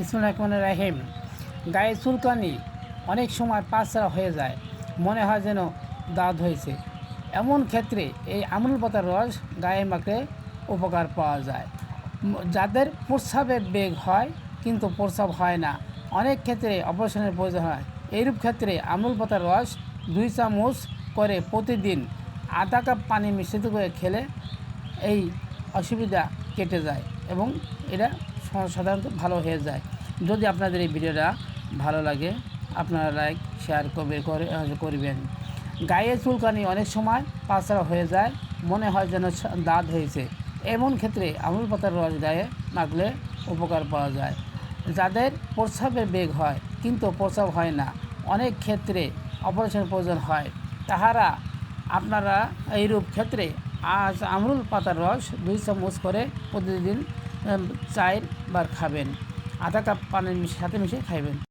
ইসমুল রহমান রাহিম। গায়ে চুলকানি অনেক সময় পাঁচরা হয়ে যায়, মনে হয় যেন দাঁত হয়েছে। এমন ক্ষেত্রে এই আমুল পাতার রস গায়ে মাখলে উপকার পাওয়া যায়। যাদের প্রস্রাবের বেগ হয় কিন্তু প্রস্রাব হয় না, অনেক ক্ষেত্রে অপারেশনের প্রয়োজন হয়। এইরূপ ক্ষেত্রে আমুল পাতার রস দুই চামচ করে প্রতিদিন আধা কাপ পানি মিশ্রিত করে খেলে এই অসুবিধা কেটে যায় এবং এটা সাধারণত ভালো হয়ে যায়। যদি আপনাদের এই ভিডিওটা ভালো লাগে, আপনারা লাইক, শেয়ার করবে, করে করবেন। গায়ে চুলকানি অনেক সময় পাঁচড়া হয়ে যায়, মনে হয় যেন দাঁত হয়েছে। এমন ক্ষেত্রে আমুল পাতার রস গায়ে মাখলে উপকার পাওয়া যায়। যাদের প্রস্রাবের বেগ হয়, কিন্তু প্রস্রাব হয় না, অনেক ক্ষেত্রে অপারেশন প্রয়োজন হয়। তাহারা, আপনারা এইরূপ ক্ষেত্রে আজ আমরুল পাতার রস দুই চামচ করে প্রতিদিন চায়ের বার খাবেন। আধা কাপ পানির সাথে মিশিয়ে খাইবেন।